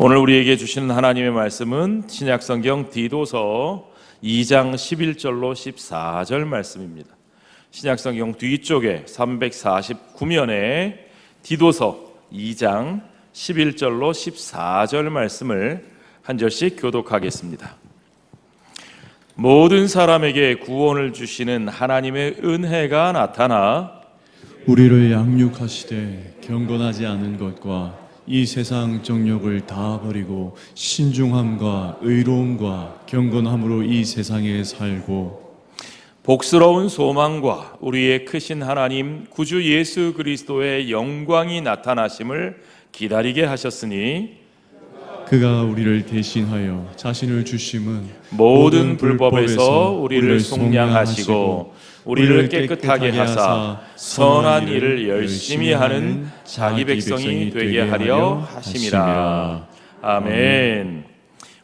오늘 우리에게 주시는 하나님의 말씀은 신약성경 디도서 2장 11절로 14절 말씀입니다. 신약성경 뒤쪽에 349면에 디도서 2장 11절로 14절 말씀을 한 절씩 교독하겠습니다. 모든 사람에게 구원을 주시는 하나님의 은혜가 나타나 우리를 양육하시되 경건하지 않은 것과 이 세상 정욕을 다 버리고 신중함과 의로움과 경건함으로 이 세상에 살고 복스러운 소망과 우리의 크신 하나님 구주 예수 그리스도의 영광이 나타나심을 기다리게 하셨으니 그가 우리를 대신하여 자신을 주심은 모든 불법에서 우리를 속량하시고 우리를 깨끗하게 하사 선한 일을 열심히 하는 자기 백성이 되게 하려 하심이라. 아멘.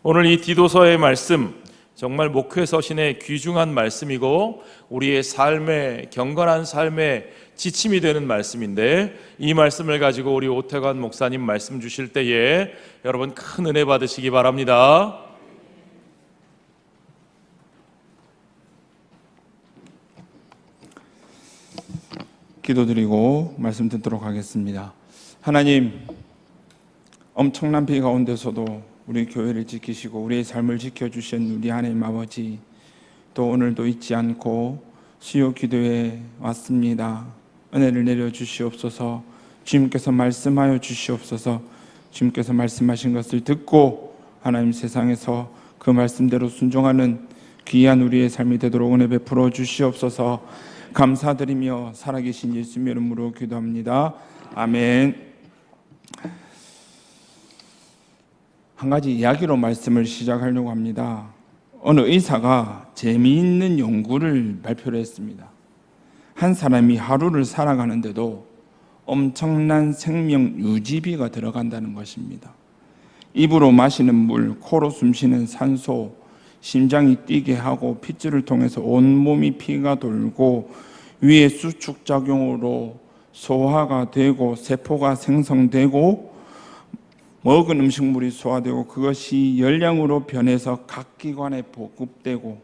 오늘 이 디도서의 말씀 정말 목회 서신의 귀중한 말씀이고 우리의 삶의 경건한 삶의 지침이 되는 말씀인데 이 말씀을 가지고 우리 오태관 목사님 말씀 주실 때에 여러분 큰 은혜 받으시기 바랍니다. 기도드리고 말씀 듣도록 하겠습니다. 하나님, 엄청난 비 가운데서도 우리 교회를 지키시고 우리의 삶을 지켜주신 우리 하나님 아버지, 또 오늘도 잊지 않고 수요 기도에 왔습니다. 은혜를 내려 주시옵소서. 주님께서 말씀하여 주시옵소서. 주님께서 말씀하신 것을 듣고 하나님 세상에서 그 말씀대로 순종하는 귀한 우리의 삶이 되도록 은혜 베풀어 주시옵소서. 감사드리며 살아계신 예수님 이름으로 기도합니다. 아멘. 한 가지 이야기로 말씀을 시작하려고 합니다. 어느 의사가 재미있는 연구를 발표를 했습니다. 한 사람이 하루를 살아가는데도 엄청난 생명 유지비가 들어간다는 것입니다. 입으로 마시는 물, 코로 숨쉬는 산소, 심장이 뛰게 하고 핏줄을 통해서 온몸이 피가 돌고 위에 수축 작용으로 소화가 되고 세포가 생성되고 먹은 음식물이 소화되고 그것이 열량으로 변해서 각 기관에 보급되고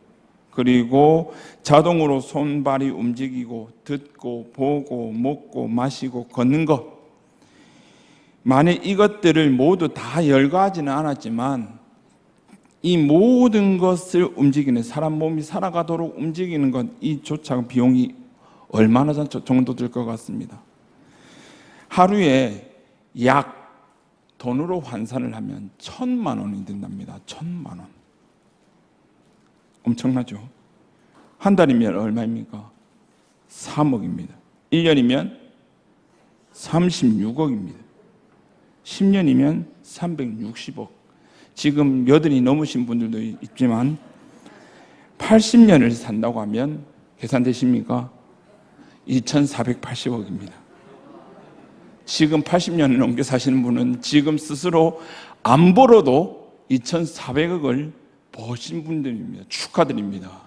그리고 자동으로 손발이 움직이고 듣고 보고 먹고 마시고 걷는 것. 만약 이것들을 모두 다 열거하지는 않았지만 이 모든 것을 움직이는 사람 몸이 살아가도록 움직이는 것 이조차 비용이 얼마나 정도 들 것 같습니다. 하루에 약 돈으로 환산을 하면 천만 원이 된답니다. 천만 원. 엄청나죠? 한 달이면 얼마입니까? 3억입니다. 1년이면 36억입니다. 10년이면 360억. 지금 여든이 넘으신 분들도 있지만 80년을 산다고 하면 계산되십니까? 2,480억입니다. 지금 80년을 넘게 사시는 분은 지금 스스로 안 벌어도 2,400억을 버신 분들입니다. 축하드립니다.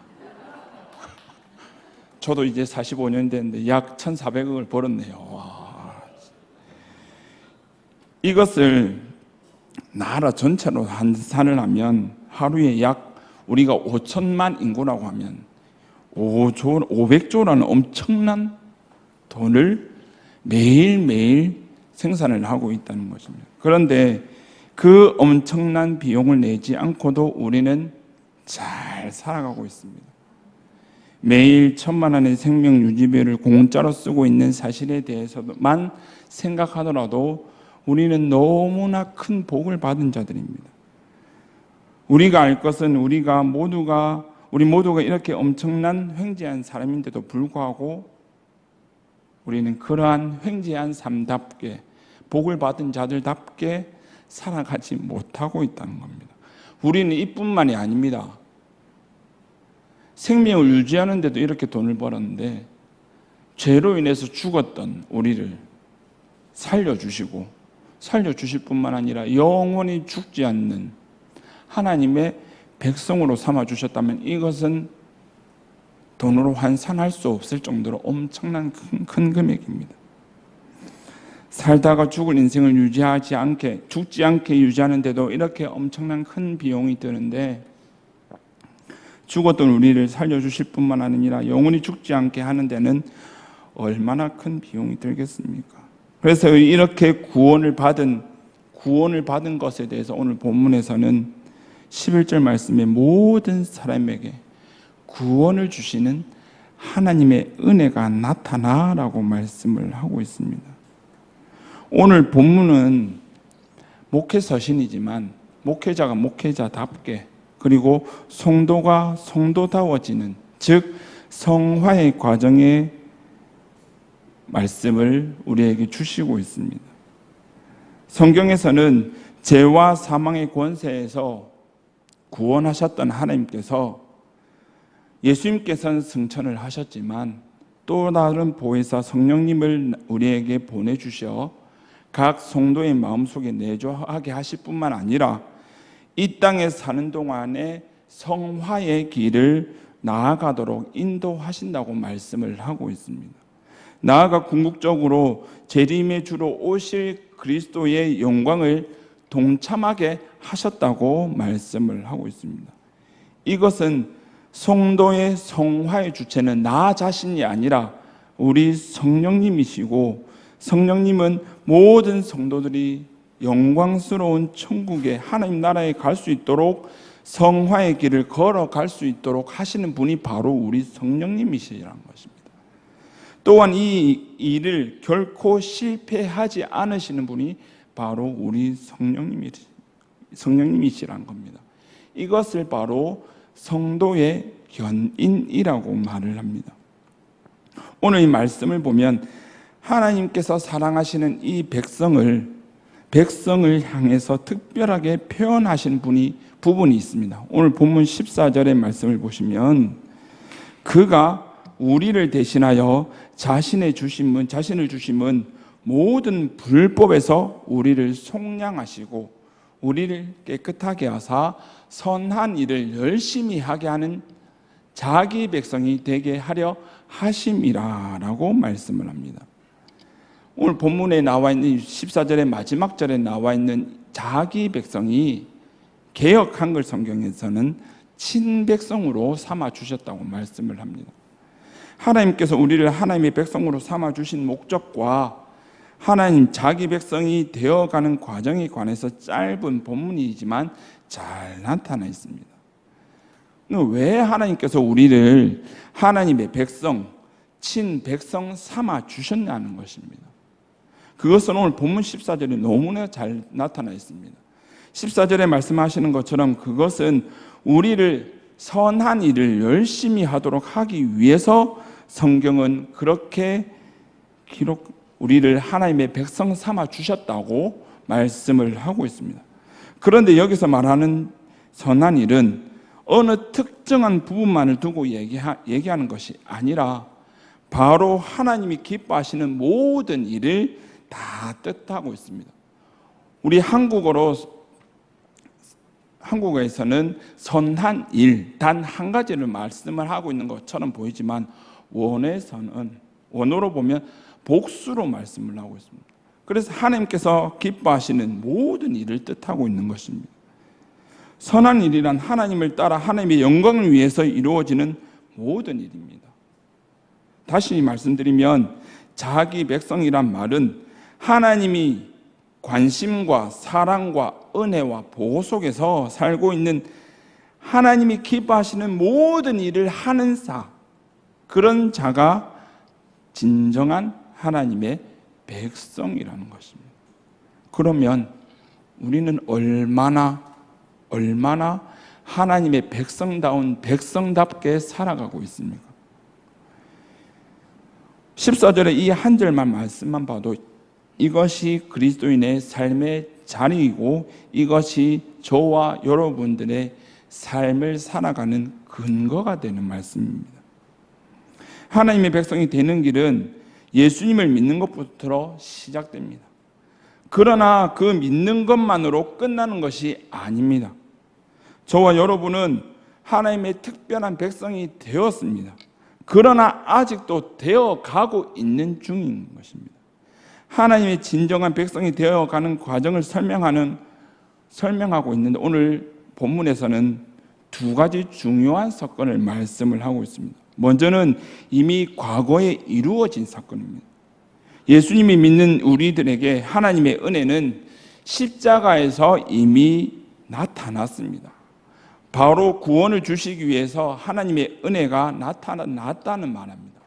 저도 이제 45년 됐는데 약 1,400억을 벌었네요. 와. 이것을 나라 전체로 환산을 하면 하루에 약 우리가 5천만 인구라고 하면 5조, 500조라는 엄청난 돈을 매일매일 생산을 하고 있다는 것입니다. 그런데 그 엄청난 비용을 내지 않고도 우리는 잘 살아가고 있습니다. 매일 천만 원의 생명 유지비를 공짜로 쓰고 있는 사실에 대해서만 생각하더라도 우리는 너무나 큰 복을 받은 자들입니다. 우리가 알 것은 우리가 모두가 우리 모두가 이렇게 엄청난 횡재한 사람인데도 불구하고 우리는 그러한 횡재한 삶답게 복을 받은 자들답게 살아가지 못하고 있다는 겁니다. 우리는 이뿐만이 아닙니다. 생명을 유지하는데도 이렇게 돈을 벌었는데 죄로 인해서 죽었던 우리를 살려주시고 살려주실 뿐만 아니라 영원히 죽지 않는 하나님의 백성으로 삼아주셨다면 이것은 돈으로 환산할 수 없을 정도로 엄청난 큰, 큰 금액입니다. 살다가 죽을 인생을 유지하지 않게 죽지 않게 유지하는데도 이렇게 엄청난 큰 비용이 드는데 죽었던 우리를 살려주실 뿐만 아니라 영원히 죽지 않게 하는 데는 얼마나 큰 비용이 들겠습니까? 그래서 이렇게 구원을 받은 구원을 받은 것에 대해서 오늘 본문에서는 11절 말씀에 모든 사람에게 구원을 주시는 하나님의 은혜가 나타나라고 말씀을 하고 있습니다. 오늘 본문은 목회 서신이지만 목회자가 목회자답게 그리고 성도가 성도다워지는 즉 성화의 과정의 말씀을 우리에게 주시고 있습니다. 성경에서는 죄와 사망의 권세에서 구원하셨던 하나님께서 예수님께서는 승천을 하셨지만 또 다른 보혜사 성령님을 우리에게 보내주셔 각 성도의 마음속에 내조하게 하실 뿐만 아니라 이 땅에 사는 동안에 성화의 길을 나아가도록 인도하신다고 말씀을 하고 있습니다. 나아가 궁극적으로 재림의 주로 오실 그리스도의 영광을 동참하게 하셨다고 말씀을 하고 있습니다. 이것은 성도의 성화의 주체는 나 자신이 아니라 우리 성령님이시고 성령님은 모든 성도들이 영광스러운 천국의 하나님 나라에 갈 수 있도록 성화의 길을 걸어갈 수 있도록 하시는 분이 바로 우리 성령님이시라는 것입니다. 또한 이 일을 결코 실패하지 않으시는 분이 바로 우리 성령님이 성령님이시라는 겁니다. 이것을 바로 성도의 견인이라고 말을 합니다. 오늘 이 말씀을 보면 하나님께서 사랑하시는 이 백성을 백성을 향해서 특별하게 표현하신 분이 부분이 있습니다. 오늘 본문 14절의 말씀을 보시면 그가 우리를 대신하여 자신의 주심은 자신을 주심은 모든 불법에서 우리를 속량하시고 우리를 깨끗하게 하사 선한 일을 열심히 하게 하는 자기 백성이 되게 하려 하심이라라고 말씀을 합니다. 오늘 본문에 나와 있는 14절의 마지막 절에 나와 있는 자기 백성이 개혁 한글 성경에서는 친백성으로 삼아 주셨다고 말씀을 합니다. 하나님께서 우리를 하나님의 백성으로 삼아 주신 목적과 하나님 자기 백성이 되어가는 과정에 관해서 짧은 본문이지만 잘 나타나 있습니다. 왜 하나님께서 우리를 하나님의 백성, 친 백성 삼아 주셨냐는 것입니다. 그것은 오늘 본문 14절에 너무나 잘 나타나 있습니다. 14절에 말씀하시는 것처럼 그것은 우리를 선한 일을 열심히 하도록 하기 위해서 성경은 그렇게 기록 우리를 하나님의 백성 삼아 주셨다고 말씀을 하고 있습니다. 그런데 여기서 말하는 선한 일은 어느 특정한 부분만을 두고 얘기하, 얘기하는 것이 아니라 바로 하나님이 기뻐하시는 모든 일을 다 뜻하고 있습니다. 우리 한국어로 한국어에서는 선한 일 단 한 가지를 말씀을 하고 있는 것처럼 보이지만 원에서는 원어로 보면 복수로 말씀을 하고 있습니다. 그래서 하나님께서 기뻐하시는 모든 일을 뜻하고 있는 것입니다. 선한 일이란 하나님을 따라 하나님의 영광을 위해서 이루어지는 모든 일입니다. 다시 말씀드리면 자기 백성이란 말은 하나님이 관심과 사랑과 은혜와 보호 속에서 살고 있는 하나님이 기뻐하시는 모든 일을 하는 사 그런 자가 진정한 하나님의 백성이라는 것입니다. 그러면 우리는 얼마나 얼마나 하나님의 백성다운 백성답게 살아가고 있습니까? 14절에 이 한 절만 말씀만 봐도 이것이 그리스도인의 삶의 자리이고 이것이 저와 여러분들의 삶을 살아가는 근거가 되는 말씀입니다. 하나님의 백성이 되는 길은 예수님을 믿는 것부터 시작됩니다. 그러나 그 믿는 것만으로 끝나는 것이 아닙니다. 저와 여러분은 하나님의 특별한 백성이 되었습니다. 그러나 아직도 되어 가고 있는 중인 것입니다. 하나님의 진정한 백성이 되어 가는 과정을 설명하는 설명하고 있는데 오늘 본문에서는 두 가지 중요한 사건을 말씀을 하고 있습니다. 먼저는 이미 과거에 이루어진 사건입니다. 예수님이 믿는 우리들에게 하나님의 은혜는 십자가에서 이미 나타났습니다. 바로 구원을 주시기 위해서 하나님의 은혜가 나타났다는 말입니다.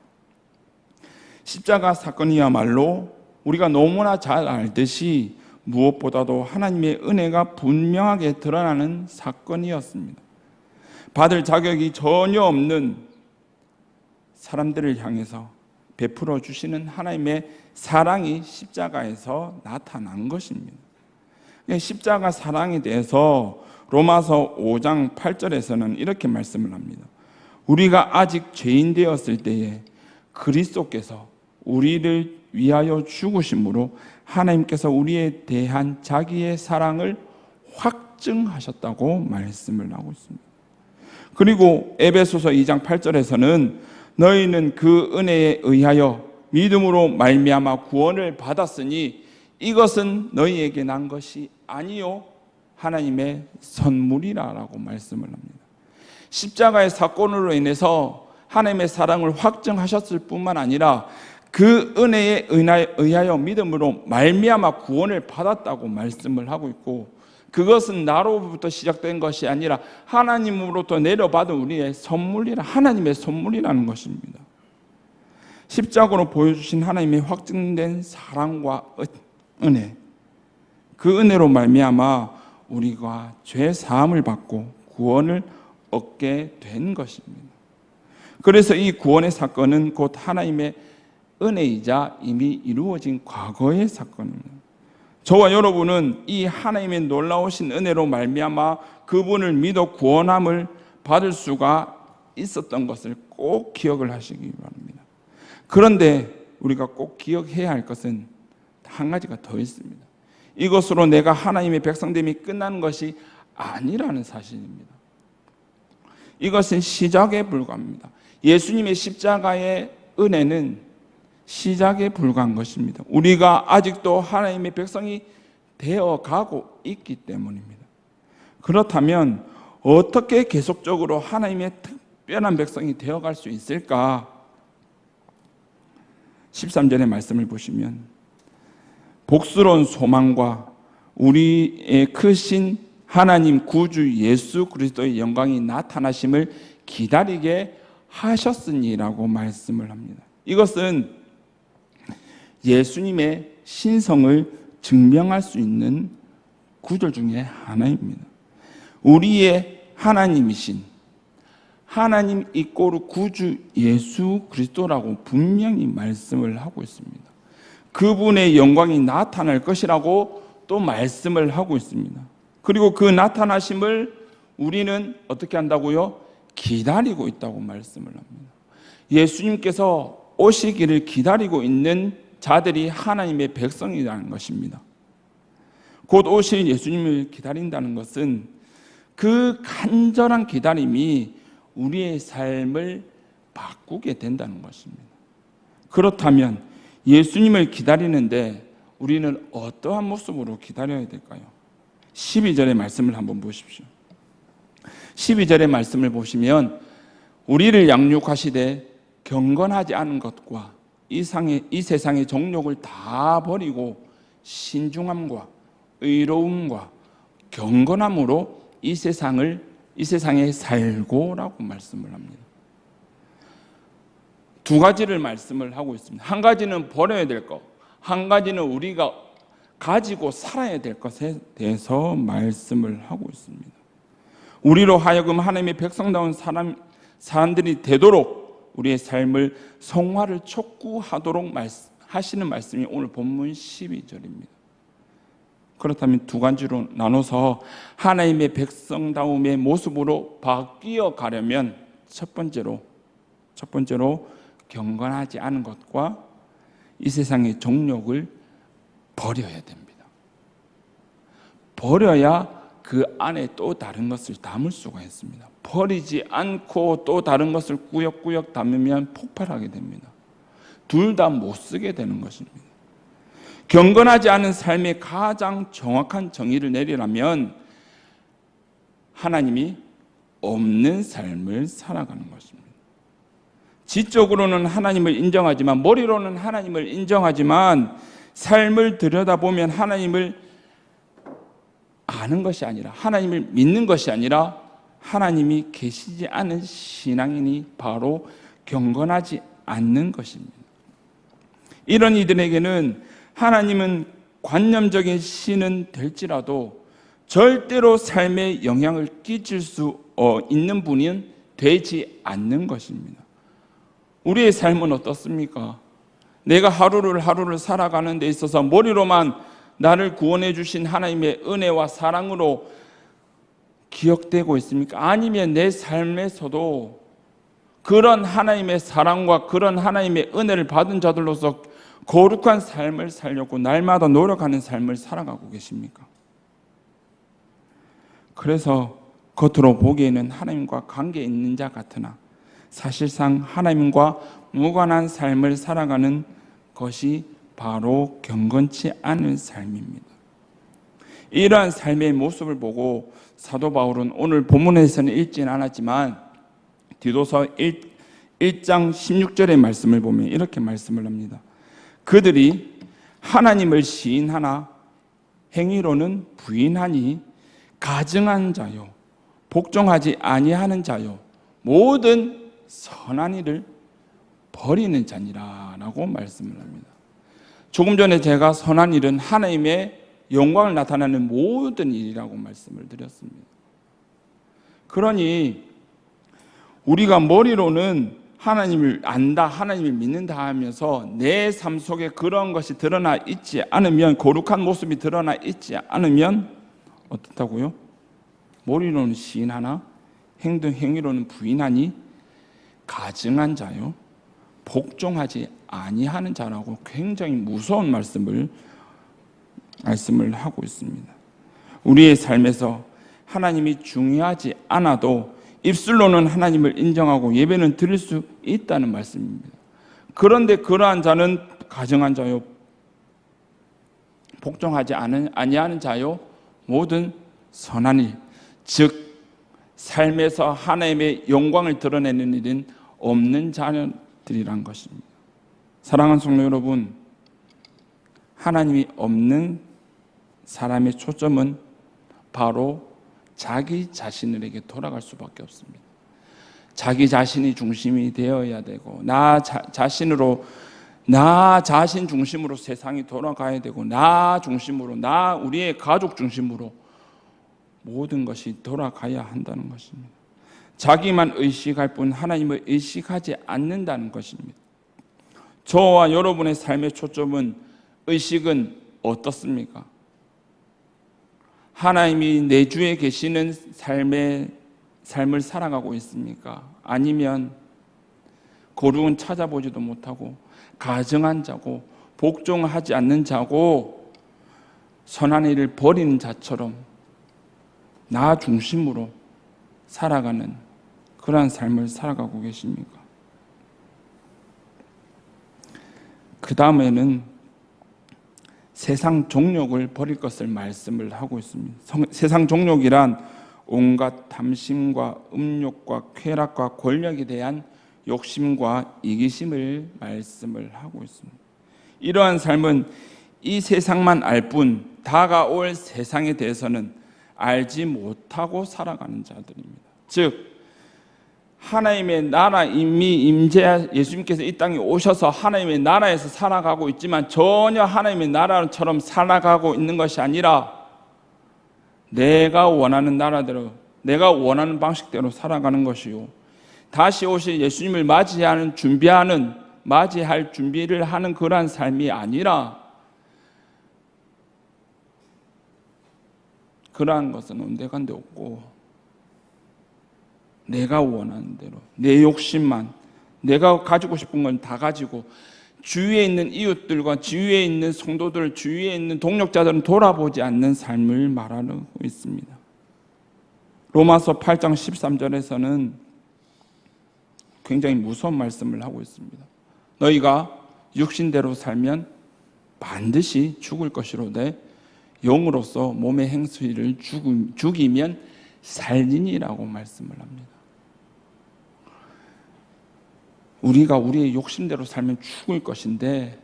십자가 사건이야말로 우리가 너무나 잘 알듯이 무엇보다도 하나님의 은혜가 분명하게 드러나는 사건이었습니다. 받을 자격이 전혀 없는 사람들을 향해서 베풀어 주시는 하나님의 사랑이 십자가에서 나타난 것입니다. 십자가 사랑에 대해서 로마서 5장 8절에서는 이렇게 말씀을 합니다. 우리가 아직 죄인 되었을 때에 그리스도께서 우리를 위하여 죽으심으로 하나님께서 우리에 대한 자기의 사랑을 확증하셨다고 말씀을 하고 있습니다. 그리고 에베소서 2장 8절에서는 너희는 그 은혜에 의하여 믿음으로 말미암아 구원을 받았으니 이것은 너희에게 난 것이 아니요 하나님의 선물이라라고 말씀을 합니다. 십자가의 사건으로 인해서 하나님의 사랑을 확증하셨을 뿐만 아니라 그 은혜에 의하여 믿음으로 말미암아 구원을 받았다고 말씀을 하고 있고 그것은 나로부터 시작된 것이 아니라 하나님으로부터 내려받은 우리의 선물이라 하나님의 선물이라는 것입니다. 십자가로 보여주신 하나님의 확증된 사랑과 은혜 그 은혜로 말미암아 우리가 죄 사함을 받고 구원을 얻게 된 것입니다. 그래서 이 구원의 사건은 곧 하나님의 은혜이자 이미 이루어진 과거의 사건입니다. 저와 여러분은 이 하나님의 놀라우신 은혜로 말미암아 그분을 믿어 구원함을 받을 수가 있었던 것을 꼭 기억을 하시기 바랍니다. 그런데 우리가 꼭 기억해야 할 것은 한 가지가 더 있습니다. 이것으로 내가 하나님의 백성됨이 끝나는 것이 아니라는 사실입니다. 이것은 시작에 불과합니다. 예수님의 십자가의 은혜는 시작에 불과한 것입니다. 우리가 아직도 하나님의 백성이 되어 가고 있기 때문입니다. 그렇다면 어떻게 계속적으로 하나님의 특별한 백성이 되어 갈 수 있을까? 13절의 말씀을 보시면 복스러운 소망과 우리의 크신 하나님 구주 예수 그리스도의 영광이 나타나심을 기다리게 하셨으니라고 말씀을 합니다. 이것은 예수님의 신성을 증명할 수 있는 구절 중에 하나입니다. 우리의 하나님이신 하나님 이꼬르 구주 예수 그리스도라고 분명히 말씀을 하고 있습니다. 그분의 영광이 나타날 것이라고 또 말씀을 하고 있습니다. 그리고 그 나타나심을 우리는 어떻게 한다고요? 기다리고 있다고 말씀을 합니다. 예수님께서 오시기를 기다리고 있는 자들이 하나님의 백성이라는 것입니다. 곧 오실 예수님을 기다린다는 것은 그 간절한 기다림이 우리의 삶을 바꾸게 된다는 것입니다. 그렇다면 예수님을 기다리는데 우리는 어떠한 모습으로 기다려야 될까요? 12절의 말씀을 한번 보십시오. 12절의 말씀을 보시면 우리를 양육하시되 경건하지 않은 것과 이, 상의, 이 세상의 정욕을 다 버리고 신중함과 의로움과 경건함으로 이 세상을 이 세상에 살고라고 말씀을 합니다. 두 가지를 말씀을 하고 있습니다. 한 가지는 버려야 될 것, 한 가지는 우리가 가지고 살아야 될 것에 대해서 말씀을 하고 있습니다. 우리로 하여금 하나님의 백성다운 사람 사람들이 되도록 우리의 삶을 성화를 촉구하도록 하시는 말씀이 오늘 본문 12절입니다. 그렇다면 두 가지로 나눠서 하나님의 백성다움의 모습으로 바뀌어 가려면 첫 번째로 첫 번째로 경건하지 않은 것과 이 세상의 정욕을 버려야 됩니다. 버려야 그 안에 또 다른 것을 담을 수가 있습니다. 버리지 않고 또 다른 것을 꾸역꾸역 담으면 폭발하게 됩니다. 둘 다 못 쓰게 되는 것입니다. 경건하지 않은 삶의 가장 정확한 정의를 내리라면 하나님이 없는 삶을 살아가는 것입니다. 지적으로는 하나님을 인정하지만 머리로는 하나님을 인정하지만 삶을 들여다보면 하나님을 아는 것이 아니라 하나님을 믿는 것이 아니라 하나님이 계시지 않은 신앙인이 바로 경건하지 않는 것입니다. 이런 이들에게는 하나님은 관념적인 신은 될지라도 절대로 삶에 영향을 끼칠 수 어, 있는 분은 되지 않는 것입니다. 우리의 삶은 어떻습니까? 내가 하루를 하루를 살아가는 데 있어서 머리로만 나를 구원해 주신 하나님의 은혜와 사랑으로 기억되고 있습니까? 아니면 내 삶에서도 그런 하나님의 사랑과 그런 하나님의 은혜를 받은 자들로서 거룩한 삶을 살려고 날마다 노력하는 삶을 살아가고 계십니까? 그래서 겉으로 보기에는 하나님과 관계 있는 자 같으나 사실상 하나님과 무관한 삶을 살아가는 것이 바로 경건치 않은 삶입니다. 이러한 삶의 모습을 보고 사도 바울은 오늘 본문에서는 읽지는 않았지만 디도서 1, 1장 16절의 말씀을 보면 이렇게 말씀을 합니다. 그들이 하나님을 시인하나 행위로는 부인하니 가증한 자요 복종하지 아니하는 자요 모든 선한 일을 버리는 자니라라고 말씀을 합니다. 조금 전에 제가 선한 일은 하나님의 영광을 나타내는 모든 일이라고 말씀을 드렸습니다. 그러니 우리가 머리로는 하나님을 안다, 하나님을 믿는다 하면서 내 삶 속에 그런 것이 드러나 있지 않으면 거룩한 모습이 드러나 있지 않으면 어떻다고요? 머리로는 시인하나 행동 행위로는 부인하니 가증한 자요 복종하지 아니하는 자라고 굉장히 무서운 말씀을 말씀을 하고 있습니다. 우리의 삶에서 하나님이 중요하지 않아도 입술로는 하나님을 인정하고 예배는 드릴 수 있다는 말씀입니다. 그런데 그러한 자는 가정한 자요 복종하지 않은 아니하는 자요 모든 선한 일, 즉 삶에서 하나님의 영광을 드러내는 일은 없는 자녀들이란 것입니다. 사랑하는 성도 여러분, 하나님이 없는 사람의 초점은 바로 자기 자신에게 돌아갈 수밖에 없습니다. 자기 자신이 중심이 되어야 되고 나 자, 자신으로 나 자신 중심으로 세상이 돌아가야 되고 나 중심으로 나 우리의 가족 중심으로 모든 것이 돌아가야 한다는 것입니다. 자기만 의식할 뿐 하나님을 의식하지 않는다는 것입니다. 저와 여러분의 삶의 초점은 의식은 어떻습니까? 하나님이 내 주에 계시는 삶의 삶을 살아가고 있습니까? 아니면 거룩은 찾아보지도 못하고 가증한 자고 복종하지 않는 자고 선한 일을 버리는 자처럼 나 중심으로 살아가는 그러한 삶을 살아가고 계십니까? 그 다음에는 세상 종욕을 버릴 것을 말씀을 하고 있습니다. 성, 세상 종욕이란 온갖 탐심과 음욕과 쾌락과 권력에 대한 욕심과 이기심을 말씀을 하고 있습니다. 이러한 삶은 이 세상만 알 뿐 다가올 세상에 대해서는 알지 못하고 살아가는 자들입니다. 즉 하나님의 나라 이미 임재 예수님께서 이 땅에 오셔서 하나님의 나라에서 살아가고 있지만 전혀 하나님의 나라처럼 살아가고 있는 것이 아니라 내가 원하는 나라대로 내가 원하는 방식대로 살아가는 것이요. 다시 오실 예수님을 맞이하는 준비하는 맞이할 준비를 하는 그러한 삶이 아니라 그러한 것은 온데간데 없고 내가 원하는 대로 내 욕심만 내가 가지고 싶은 건 다 가지고 주위에 있는 이웃들과 주위에 있는 성도들 주위에 있는 동력자들은 돌아보지 않는 삶을 말하고 있습니다. 로마서 8장 13절에서는 굉장히 무서운 말씀을 하고 있습니다. 너희가 육신대로 살면 반드시 죽을 것이로되 영으로서 몸의 행수를 죽이면 살리니라고 말씀을 합니다. 우리가 우리의 욕심대로 살면 죽을 것인데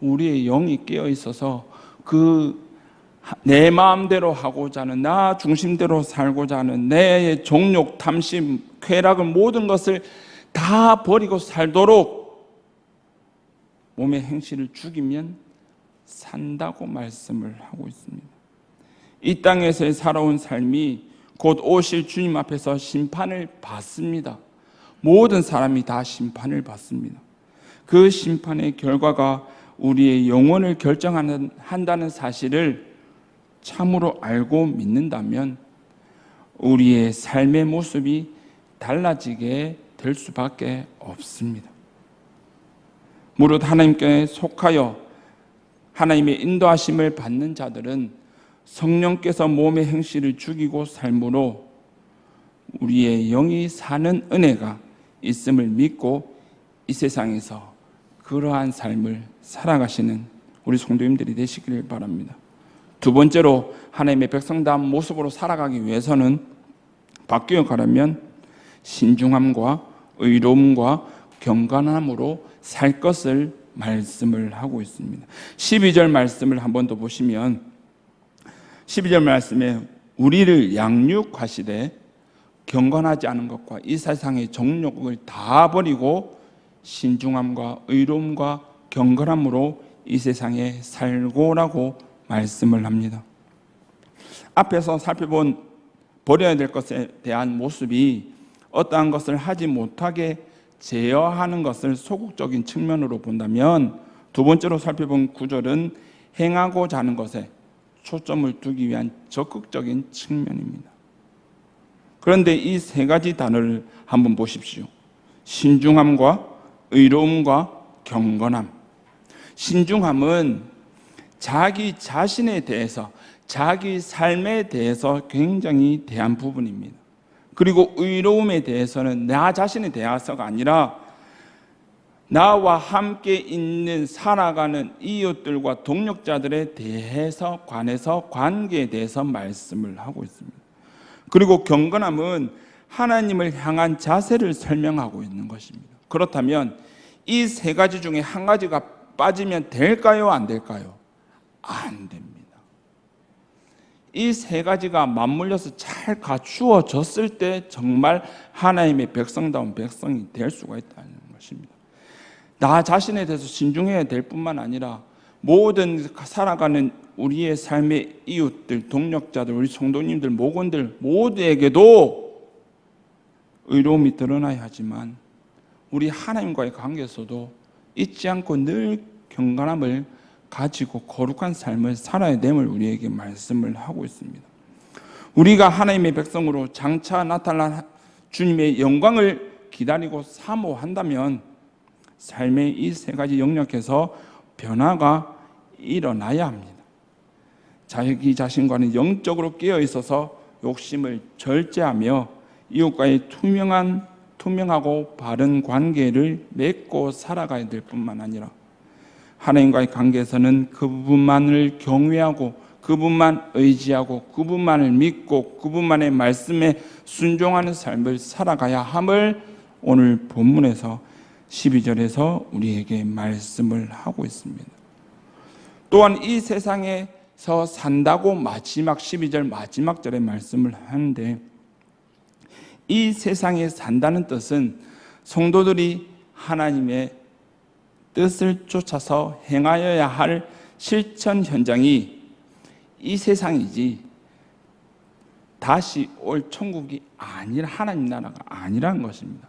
우리의 영이 깨어 있어서 그 내 마음대로 하고자 하는 나 중심대로 살고자 하는 내 종욕, 탐심, 쾌락을 모든 것을 다 버리고 살도록 몸의 행실을 죽이면 산다고 말씀을 하고 있습니다. 이 땅에서의 살아온 삶이 곧 오실 주님 앞에서 심판을 받습니다. 모든 사람이 다 심판을 받습니다. 그 심판의 결과가 우리의 영혼을 결정하는 한다는 사실을 참으로 알고 믿는다면 우리의 삶의 모습이 달라지게 될 수밖에 없습니다. 무릇 하나님께 속하여 하나님의 인도하심을 받는 자들은 성령께서 몸의 행실을 죽이고 삶으로 우리의 영이 사는 은혜가 있음을 믿고 이 세상에서 그러한 삶을 살아가시는 우리 성도님들이 되시기를 바랍니다. 두 번째로 하나님의 백성다운 모습으로 살아가기 위해서는 바뀌어 가려면 신중함과 의로움과 경건함으로 살 것을 말씀을 하고 있습니다. 12절 말씀을 한 번 더 보시면 12절 말씀에 우리를 양육하시되 경건하지 않은 것과 이 세상의 정욕을 다 버리고 신중함과 의로움과 경건함으로 이 세상에 살고라고 말씀을 합니다. 앞에서 살펴본 버려야 될 것에 대한 모습이 어떠한 것을 하지 못하게 제어하는 것을 소극적인 측면으로 본다면 두 번째로 살펴본 구절은 행하고자 하는 것에 초점을 두기 위한 적극적인 측면입니다. 그런데 이 세 가지 단어를 한번 보십시오. 신중함과 의로움과 경건함. 신중함은 자기 자신에 대해서, 자기 삶에 대해서 굉장히 대한 부분입니다. 그리고 의로움에 대해서는 나 자신에 대해서가 아니라 나와 함께 있는 살아가는 이웃들과 동력자들에 대해서 관해서 관계에 대해서 말씀을 하고 있습니다. 그리고 경건함은 하나님을 향한 자세를 설명하고 있는 것입니다. 그렇다면 이 세 가지 중에 한 가지가 빠지면 될까요? 안 될까요? 안 됩니다. 이 세 가지가 맞물려서 잘 갖추어졌을 때 정말 하나님의 백성다운 백성이 될 수가 있다는 것입니다. 나 자신에 대해서 신중해야 될 뿐만 아니라 모든 살아가는 우리의 삶의 이웃들, 동력자들, 우리 성도님들, 모건들 모두에게도 의로움이 드러나야 하지만 우리 하나님과의 관계에서도 잊지 않고 늘 경건함을 가지고 거룩한 삶을 살아야 됨을 우리에게 말씀을 하고 있습니다. 우리가 하나님의 백성으로 장차 나타난 주님의 영광을 기다리고 사모한다면 삶의 이 세 가지 영역에서 변화가 일어나야 합니다. 자기 자신과는 영적으로 깨어 있어서 욕심을 절제하며 이웃과의 투명한 투명하고 바른 관계를 맺고 살아가야 될 뿐만 아니라 하나님과의 관계에서는 그분만을 경외하고 그분만 의지하고 그분만을 믿고 그분만의 말씀에 순종하는 삶을 살아가야 함을 오늘 본문에서 12절에서 우리에게 말씀을 하고 있습니다. 또한 이 세상에서 산다고 마지막 12절 마지막 절에 말씀을 하는데 이 세상에 산다는 뜻은 성도들이 하나님의 뜻을 쫓아서 행하여야 할 실천 현장이 이 세상이지 다시 올 천국이 아니라 하나님 나라가 아니라는 것입니다.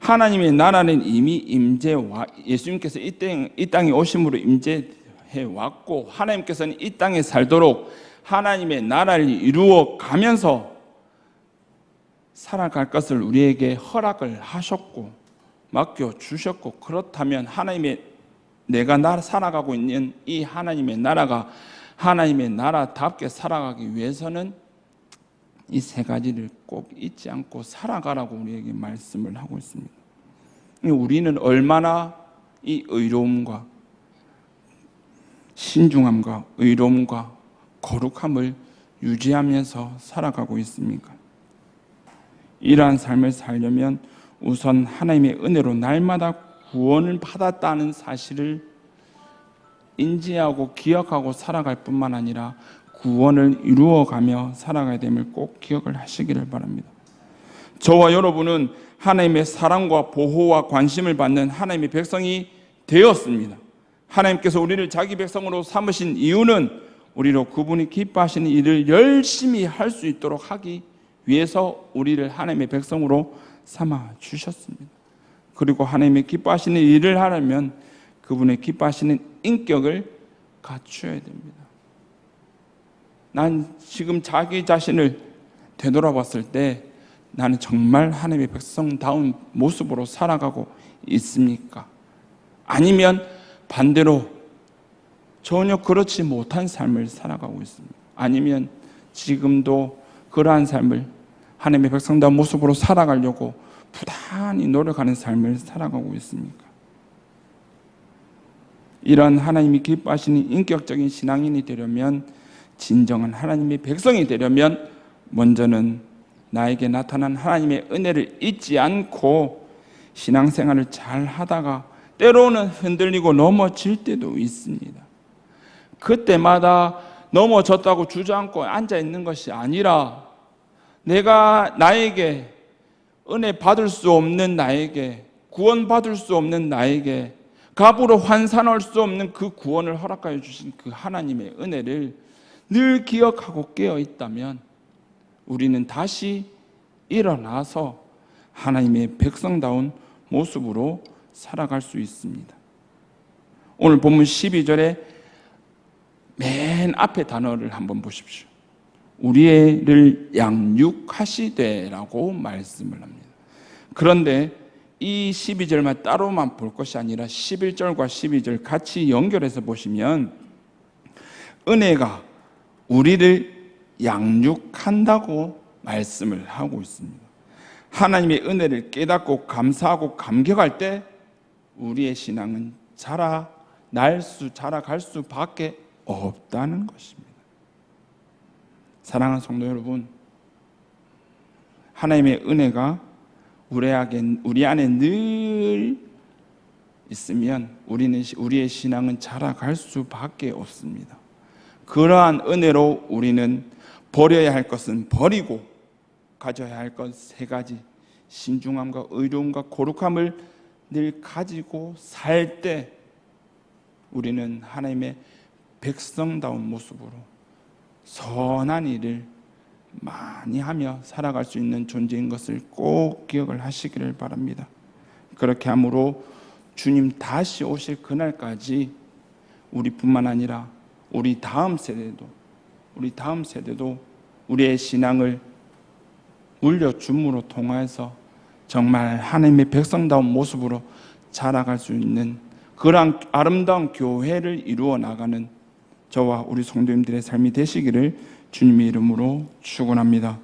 하나님의 나라는 이미 임재 와 예수님께서 이, 땅, 이 땅에 오심으로 임재해 왔고 하나님께서는 이 땅에 살도록 하나님의 나라를 이루어 가면서 살아갈 것을 우리에게 허락을 하셨고 맡겨 주셨고 그렇다면 하나님의 내가 나 살아가고 있는 이 하나님의 나라가 하나님의 나라답게 살아가기 위해서는 이 세 가지를 꼭 잊지 않고 살아가라고 우리에게 말씀을 하고 있습니다. 우리는 얼마나 이 의로움과 신중함과 의로움과 거룩함을 유지하면서 살아가고 있습니까? 이러한 삶을 살려면 우선 하나님의 은혜로 날마다 구원을 받았다는 사실을 인지하고 기억하고 살아갈 뿐만 아니라 구원을 이루어가며 살아가야 됨을 꼭 기억을 하시기를 바랍니다. 저와 여러분은 하나님의 사랑과 보호와 관심을 받는 하나님의 백성이 되었습니다. 하나님께서 우리를 자기 백성으로 삼으신 이유는 우리로 그분이 기뻐하시는 일을 열심히 할 수 있도록 하기 위해서 우리를 하나님의 백성으로 삼아 주셨습니다. 그리고 하나님의 기뻐하시는 일을 하려면 그분의 기뻐하시는 인격을 갖추어야 됩니다. 난 지금 자기 자신을 되돌아봤을 때 나는 정말 하나님의 백성다운 모습으로 살아가고 있습니까? 아니면 반대로 전혀 그렇지 못한 삶을 살아가고 있습니다. 아니면 지금도 그러한 삶을 하나님의 백성다운 모습으로 살아가려고 부단히 노력하는 삶을 살아가고 있습니까? 이런 하나님이 기뻐하시는 인격적인 신앙인이 되려면 진정한 하나님의 백성이 되려면 먼저는 나에게 나타난 하나님의 은혜를 잊지 않고 신앙생활을 잘 하다가 때로는 흔들리고 넘어질 때도 있습니다. 그때마다 넘어졌다고 주저앉고 앉아 있는 것이 아니라 내가 나에게 은혜 받을 수 없는 나에게 구원 받을 수 없는 나에게 값으로 환산할 수 없는 그 구원을 허락하여 주신 그 하나님의 은혜를 늘 기억하고 깨어 있다면 우리는 다시 일어나서 하나님의 백성다운 모습으로 살아갈 수 있습니다. 오늘 본문 12절에 맨 앞에 단어를 한번 보십시오. 우리를 양육하시되라고 말씀을 합니다. 그런데 이 12절만 따로만 볼 것이 아니라 11절과 12절 같이 연결해서 보시면 은혜가 우리를 양육한다고 말씀을 하고 있습니다. 하나님의 은혜를 깨닫고 감사하고 감격할 때 우리의 신앙은 자라날 수, 자라갈 수밖에 없다는 것입니다. 사랑하는 성도 여러분, 하나님의 은혜가 우리 안에, 늘 있으면 우리는 우리의 신앙은 자라갈 수밖에 없습니다. 그러한 은혜로 우리는 버려야 할 것은 버리고 가져야 할 것 세 가지 신중함과 의로움과 거룩함을 늘 가지고 살 때 우리는 하나님의 백성다운 모습으로 선한 일을 많이 하며 살아갈 수 있는 존재인 것을 꼭 기억을 하시기를 바랍니다. 그렇게 함으로 주님 다시 오실 그날까지 우리뿐만 아니라 우리 다음 세대도 우리 다음 세대도 우리의 신앙을 물려줌으로 통하여서 정말 하나님의 백성다운 모습으로 자라갈 수 있는 그러한 아름다운 교회를 이루어 나가는 저와 우리 성도님들의 삶이 되시기를 주님의 이름으로 축원합니다.